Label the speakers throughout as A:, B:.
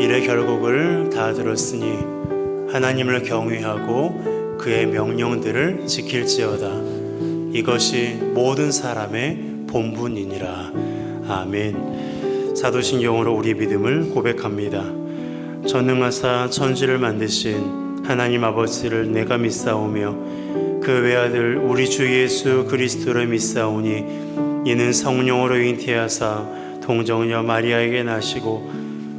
A: 일의 결국을 다 들었으니 하나님을 경외하고 그의 명령들을 지킬지어다. 이것이 모든 사람의 본분이니라. 아멘. 사도신경으로 우리 믿음을 고백합니다. 전능하사 천지를 만드신 하나님 아버지를 내가 믿사오며 그 외아들 우리 주 예수 그리스도를 믿사오니 이는 성령으로 잉태하사 동정녀 마리아에게 나시고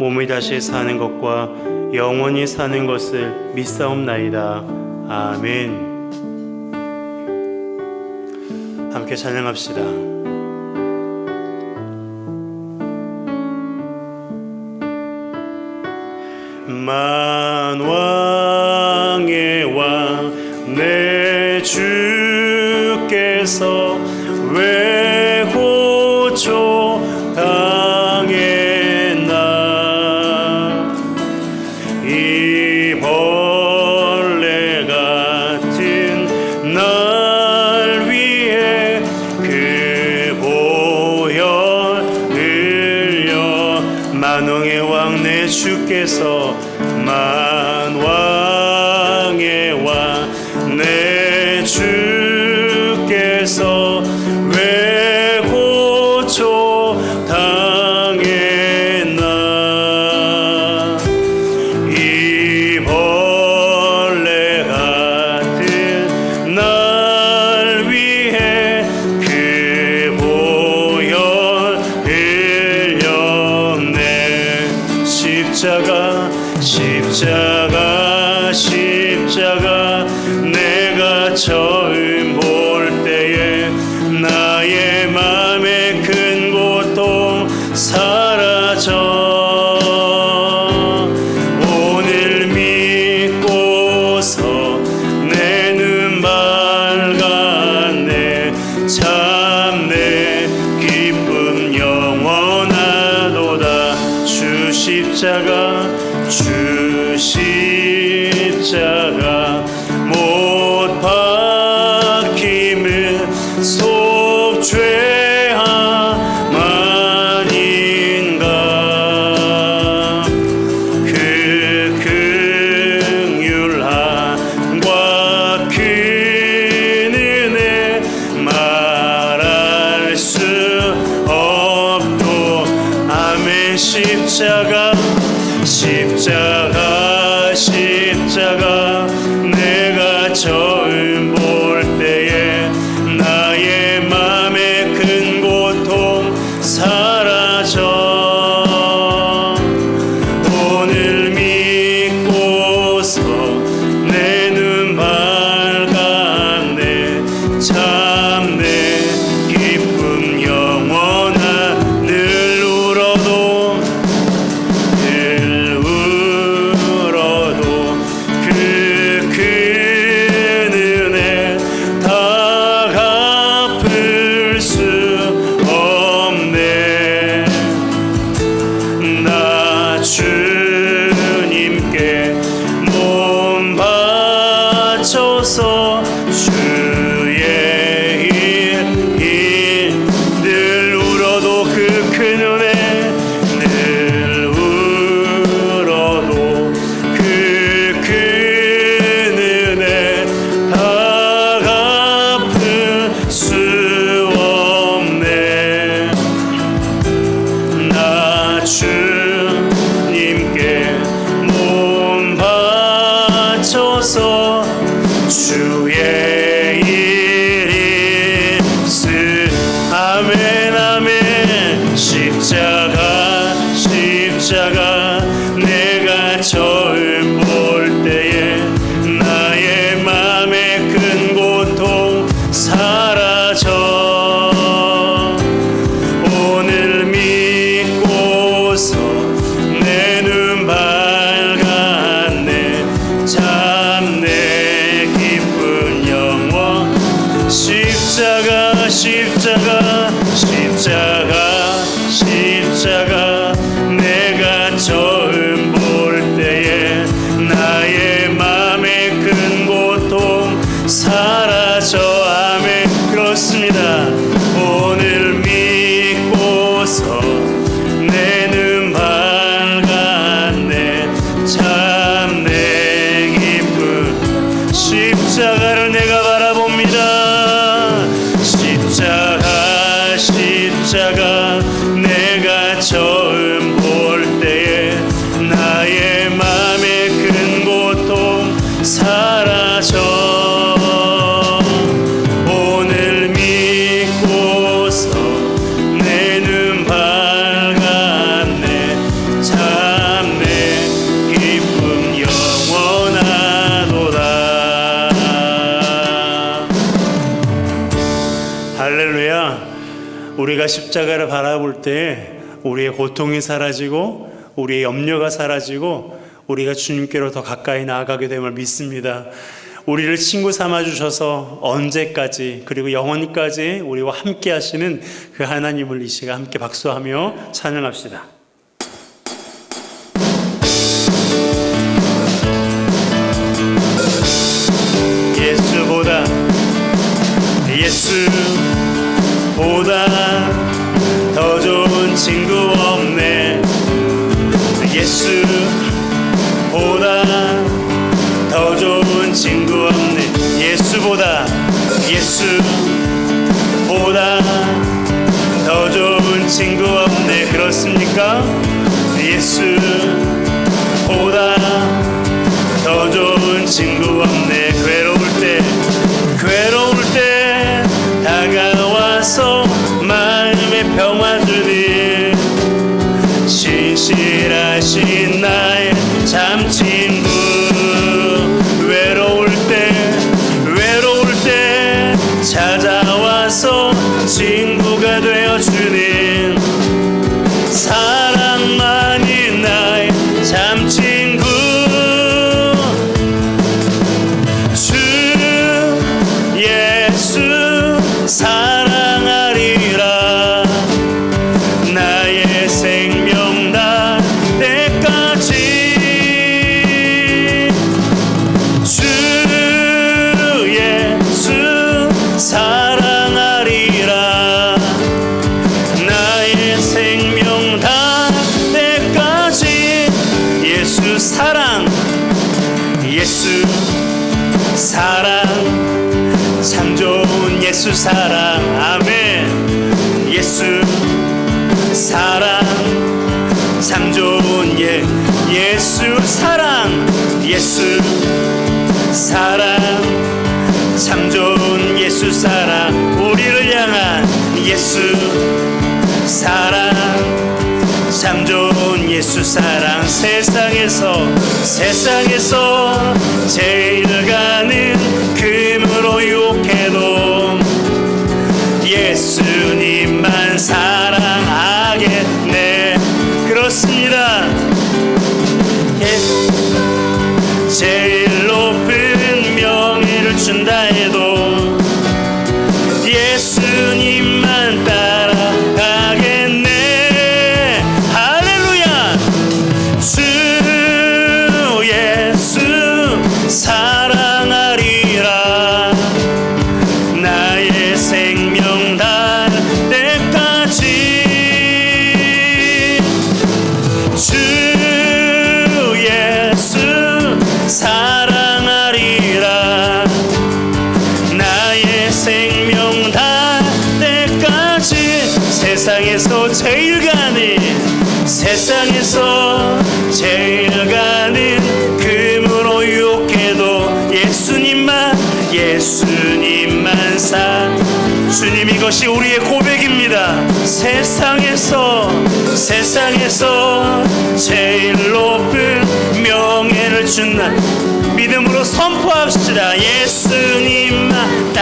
A: 몸이 다시 사는 것과 영원히 사는 것을 믿사옵나이다. 아멘. 함께 찬양합시다. 만왕의 왕 내 주께서 왜 만왕의 왕 내 주께서 만왕의 왕 내 주 내 박 십자가를 바라볼 때 우리의 고통이 사라지고 우리의 염려가 사라지고 우리가 주님께로 더 가까이 나아가게 됨을 믿습니다. 우리를 친구 삼아 주셔서 언제까지 그리고 영원히까지 우리와 함께 하시는 그 하나님을 이 시간 함께 박수하며 찬양합시다. 예수보다 예수보다 그렇습니까 예수 예수 사랑 참 좋은 예수 사랑. 아멘. 예수 사랑 참 좋은 예 예수 사랑. 예수 사랑 참 좋은 예수 사랑. 우리를 향한 예수 사랑 참 좋은 예수 사랑 세상에서 세상에서 제일 가는 이것이 우리의 고백입니다. 세상에서 세상에서 제일 높은 명예를 준나 믿음으로 선포합시다. 예수님만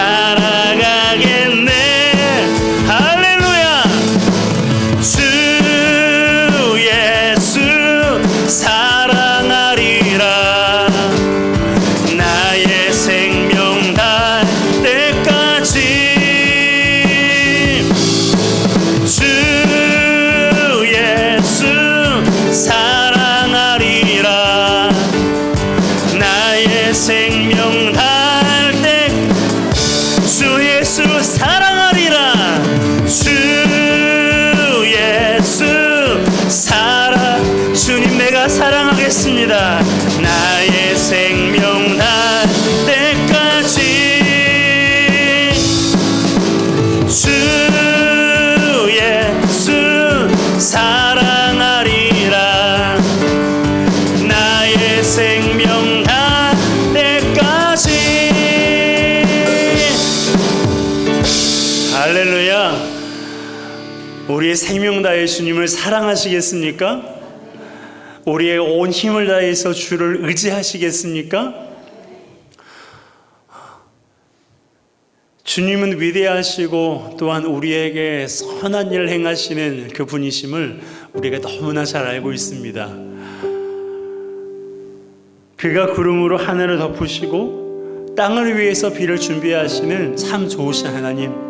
A: 예수 사랑하리라. 주 예수 사랑. 주님 내가 사랑하겠습니다 우리의 생명 다해 주님을 사랑하시겠습니까? 우리의 온 힘을 다해서 주를 의지하시겠습니까? 주님은 위대하시고 또한 우리에게 선한 일을 행하시는 그 분이심을 우리가 너무나 잘 알고 있습니다. 그가 구름으로 하늘을 덮으시고 땅을 위해서 비를 준비하시는 참 좋으신 하나님,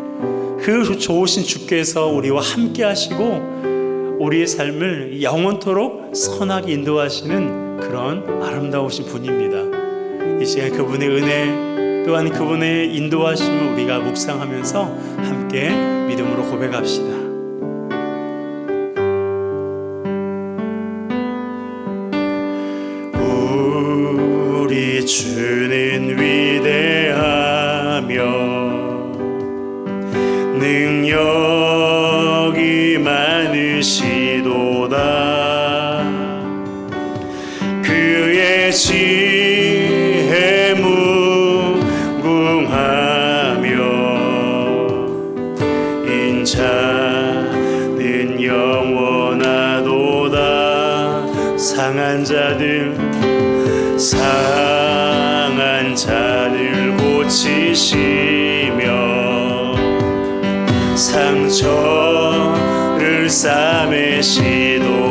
A: 그 좋으신 주께서 우리와 함께 하시고 우리의 삶을 영원토록 선하게 인도하시는 그런 아름다우신 분입니다. 이 시간 그분의 은혜 또한 그분의 인도하심을 우리가 묵상하면서 함께 믿음으로 고백합시다. 주는 상한 자를 고치시며 상처를 싸매시도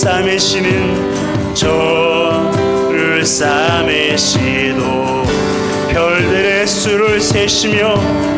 A: 싸매시는 저를 싸매시도. 별들의 수를 세시며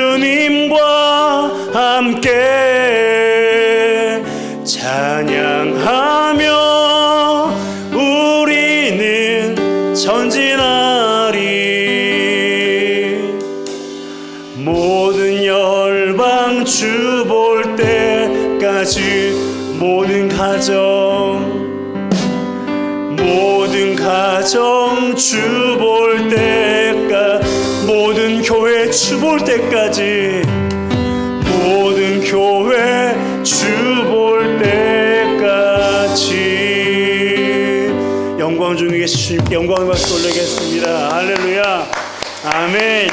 A: 주님과 함께 찬양하며 우리는 전진하리. 모든 열방 주 볼 때까지 모든 가정 모든 가정 주 주볼 때까지 모든 교회 주볼 때까지. 영광 중에 주님께 영광을 박수 올리겠습니다. 할렐루야. 아멘.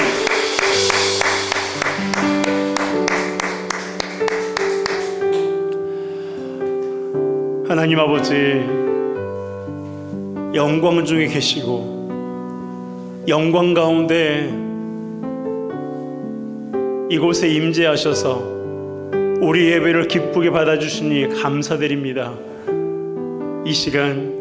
A: 하나님 아버지 영광 중에 계시고 영광 가운데 이곳에 임재하셔서 우리 예배를 기쁘게 받아주시니 감사드립니다. 이 시간